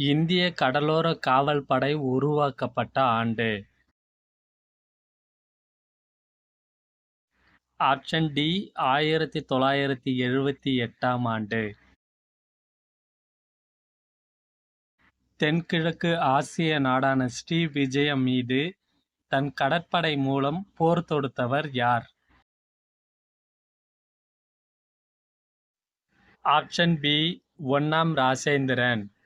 இந்திய கடலோர காவல் படை உருவாக்கப்பட்ட ஆண்டு. ஆப்ஷன் டி ஆயிரத்தி தொள்ளாயிரத்தி எழுபத்தி எட்டாம் ஆண்டு. தென்கிழக்கு ஆசிய நாடான ஸ்ரீ விஜயம் மீது தன் கடற்படை மூலம் போர் தொடுத்தவர் யார்? ஆப்ஷன் பி ஒன்னாம் ராசேந்திரன்.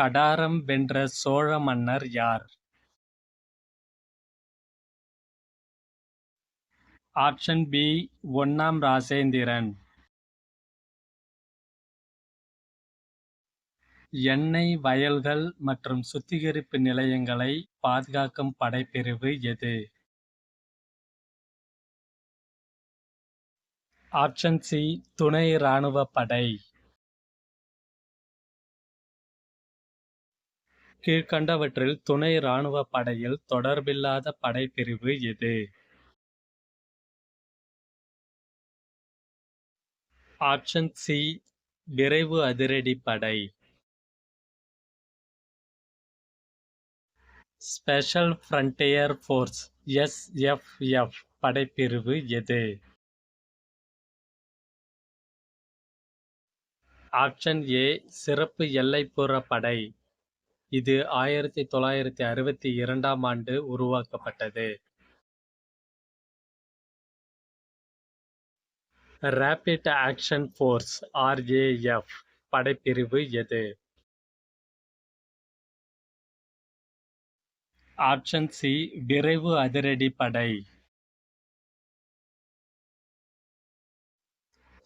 கடாரம் வென்ற சோழ மன்னர் யார்? ஆப்ஷன் பி ஒன்னாம் ராசேந்திரன் எண்ணெய் வயல்கள் மற்றும் சுத்திகரிப்பு நிலையங்களை பாதுகாக்கும் படைப்பிரிவு எது? ஆப்ஷன் சி துணை இராணுவ படை. கீழ்கண்டவற்றில் துணை இராணுவ படையில் தொடர்பில்லாத படைப்பிரிவு எது? ஆப்ஷன் சி விரைவு அதிரடி படை. ஸ்பெஷல் ஃப்ரண்டியர் ஃபோர்ஸ் எஸ்எஃப்எஃப் படைப்பிரிவு எது? ஆப்ஷன் ஏ சிறப்பு எல்லைப்புற படை. இது ஆயிரத்தி தொள்ளாயிரத்தி அறுபத்தி இரண்டாம் ஆண்டு உருவாக்கப்பட்டது ரேபிட் ஆக்ஷன் ஃபோர்ஸ் ஆர்ஏஎஃப் படைப்பிரிவு எது? ஆப்ஷன் சி விரைவு அதிரடி படை.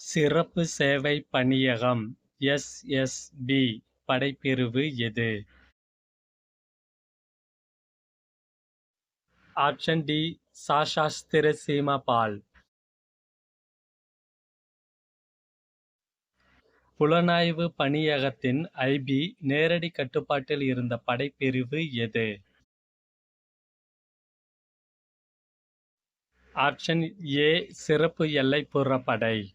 சிறப்பு சேவை பணியகம் எஸ்எஸ்பி படைப்பிரிவு எது? ஆப்ஷன் டி சாஷாஸ்திர சீமா பால் புலனாய்வு பணியகத்தின் ஐபி நேரடி கட்டுப்பாட்டில் இருந்த படைப்பிரிவு எது? ஆப்ஷன் ஏ சிறப்பு எல்லைப்புற படை.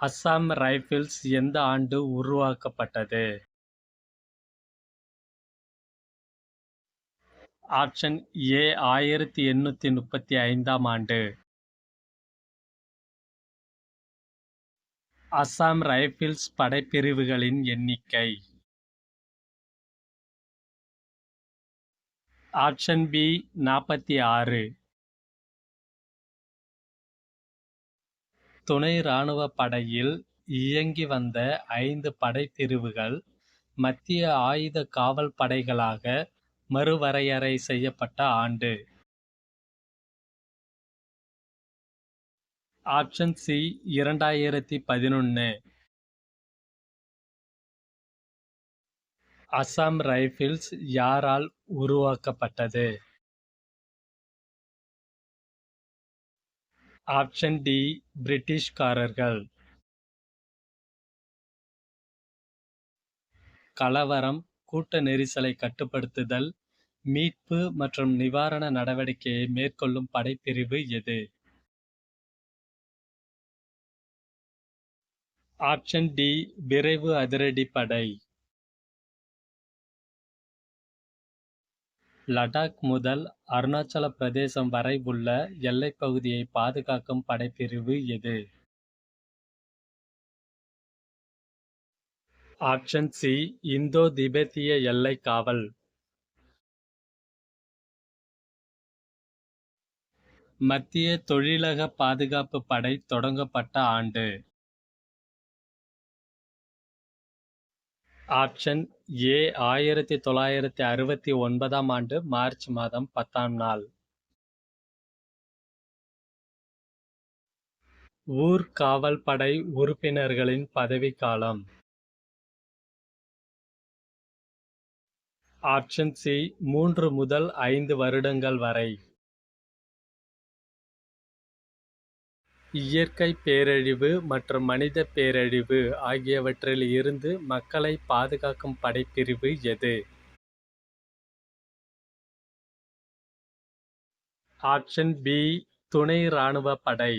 அஸ்ஸாம் ரைஃபிள்ஸ் எந்த ஆண்டு உருவாக்கப்பட்டது? ஆப்ஷன் ஏ ஆயிரத்தி எண்ணூத்தி முப்பத்தி ஐந்தாம் ஆண்டு. அசாம் ரைபிள்ஸ் படைப்பிரிவுகளின் எண்ணிக்கை. ஆப்ஷன் பி நாற்பத்தி ஆறு. துணை இராணுவ படையில் இயங்கி வந்த ஐந்து படைப்பிரிவுகள் மத்திய ஆயுத காவல் படைகளாக மறுவரையறை செய்யப்பட்ட ஆண்டு. ஆப்ஷன் சி இரண்டாயிரத்தி பதினொன்று அசாம் ரைஃபிள்ஸ் யாரால் உருவாக்கப்பட்டது? ஆப்ஷன் டி பிரிட்டிஷ்காரர்கள். கலவரம் கூட்ட நெரிசலை கட்டுப்படுத்துதல் மீட்பு மற்றும் நிவாரண நடவடிக்கையை மேற்கொள்ளும் படைப்பிரிவு எது? ஆப்ஷன் டி விரைவு அதிரடி படை. லடாக் முதல் அருணாச்சல பிரதேசம் வரை உள்ள எல்லைப் பகுதியை பாதுகாக்கும் படைப்பிரிவு எது? ஆப்ஷன் சி இந்தோ திபெத்திய எல்லை காவல். மத்திய தொழிலக பாதுகாப்பு படை தொடங்கப்பட்ட ஆண்டு. ஆப்ஷன் ஏ ஆயிரத்தி தொள்ளாயிரத்தி அறுபத்தி ஒன்பதாம் ஆண்டு மார்ச் மாதம் பத்தாம் நாள். ஊர் காவல் படை உறுப்பினர்களின் பதவிக்காலம். ஆப்ஷன் சி மூன்று முதல் ஐந்து வருடங்கள் வரை. இயற்கை பேரழிவு மற்றும் மனித பேரழிவு ஆகியவற்றில் இருந்து மக்களை பாதுகாக்கும் படைப்பிரிவு எது? ஆப்ஷன் பி துணை இராணுவ படை.